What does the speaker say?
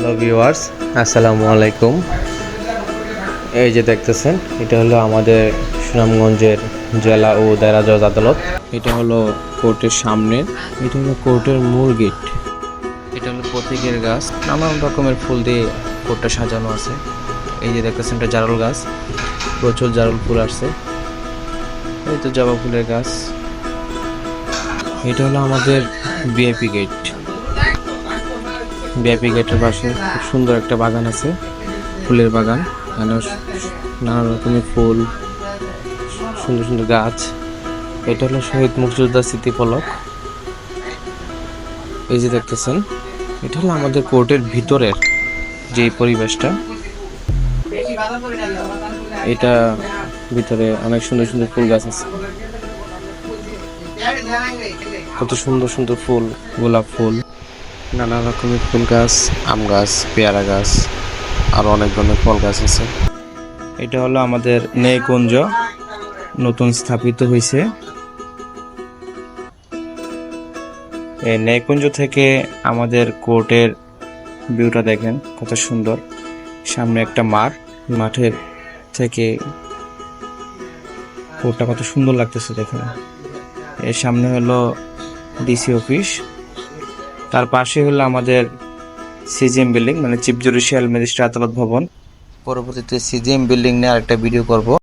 Hello viewers আসসালামু আলাইকুম। এই যে দেখতেছেন, এটা হলো আমাদের সুনামগঞ্জের জেলা ও দায়রা জজ আদালত। এটা হলো কোর্টের সামনে, এটা হলো কোর্টের মূল গেট। এটা হলো প্রতীকের গাছ। নানান রকমের ফুল দিয়ে কোর্টটা সাজানো আছে। এই যে দেখতেছেন, এটা জারুল গাছ। প্রচুর জারুল ফুল আসছে। এই তো জবা ফুলের গাছ। এটা হলো আমাদের বিআইপি গেট। বিআইপি গেটের পাশে খুব সুন্দর একটা বাগান আছে, ফুলের বাগান। নানা রকমের ফুল, সুন্দর সুন্দর গাছ। এটা হলো শহীদ মুক্তিযোদ্ধা স্মৃতি ফলক। এই যে দেখতেছেন, এটা হলো আমাদের কোর্টের ভিতরের যে পরিবেশটা। এটা ভিতরে অনেক সুন্দর সুন্দর ফুল গাছ আছে। কত সুন্দর সুন্দর ফুল, গোলাপ ফুল। নানা রকমের ফুল গাছ, আম গাছ, পেয়ারা গাছ, আর অনেক ধরনের ফল গাছ আছে। এটা হলো আমাদের নেকুঞ্জ নতুন স্থাপিত হয়েছে এই নেকুঞ্জ থেকে আমাদের কোর্টের ভিউটা দেখেন, কত সুন্দর। সামনে একটা মাঠ, মাঠের থেকে কোর্টটা কত সুন্দর লাগতেছে দেখেন। এর সামনে হলো ডিসি অফিস। তার পাশে হলো আমাদের সিজিএম বিল্ডিং মানে চিফ জুডিশিয়াল ম্যাজিস্ট্রেট আদালত ভবন। পরবর্তীতে সিজিএম বিল্ডিং নিয়ে আরেকটা ভিডিও করব।